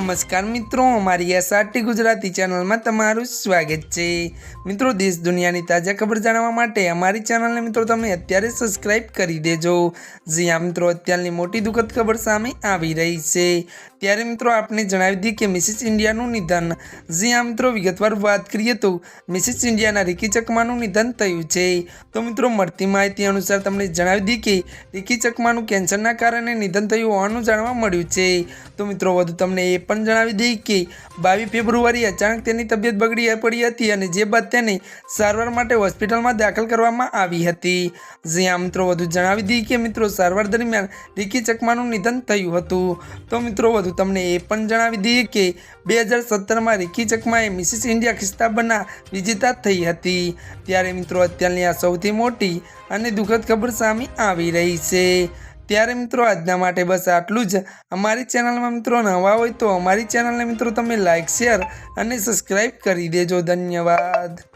નમસ્કાર મિત્રો, અમારી એસઆરટી ગુજરાતી ચેનલમાં તમારું સ્વાગત છે. મિત્રો, દેશ દુનિયાની તાજા ખબર જાણવા માટે અમારી ચેનલને મિત્રો તમે અત્યારે સબસ્ક્રાઇબ કરી દેજો. જ્યાં મિત્રો, અત્યારની મોટી દુઃખદ ખબર સામે આવી રહી છે. ત્યારે મિત્રો આપને જણાવી દઈએ કે મિસિસ ઇન્ડિયાનું નિધન. જ્યાં મિત્રો, વિગતવાર વાત કરીએ તો મિસિસ ઇન્ડિયાના રિકી ચકમાનું નિધન થયું છે. તો મિત્રો, મળતી માહિતી અનુસાર તમને જણાવી દઈએ કે રિકી ચકમાનું કેન્સરના કારણે નિધન થયું હોવાનું જાણવા મળ્યું છે. તો મિત્રો, વધુ તમને એ પણ જણાવી દઈએ કે બાવીસ ફેબ્રુઆરી અચાનક તેની તબિયત બગડી પડી હતી અને જે બાદ તેને સારવાર માટે હોસ્પિટલમાં દાખલ કરવામાં આવી હતી. જ્યાં મિત્રો, વધુ જણાવી દઈએ કે મિત્રો, સારવાર દરમિયાન રિકી ચકમાનું નિધન થયું હતું. તો મિત્રો વધુ તમને એ પણ જણાવી દઈએ કે બે હજાર સત્તરમાં રિકી ચકમાએ મિસિસ ઇન્ડિયા ખિસ્તાબના વિજેતા થઈ હતી. ત્યારે મિત્રો અત્યારની આ સૌથી મોટી અને દુઃખદ ખબર સામે આવી રહી છે. ત્યારે મિત્રો આજના માટે બસ આટલું જ. અમારી ચેનલમાં મિત્રો નવા હોય તો અમારી ચેનલને મિત્રો તમે લાઇક શેર અને સબસ્ક્રાઈબ કરી દેજો. ધન્યવાદ.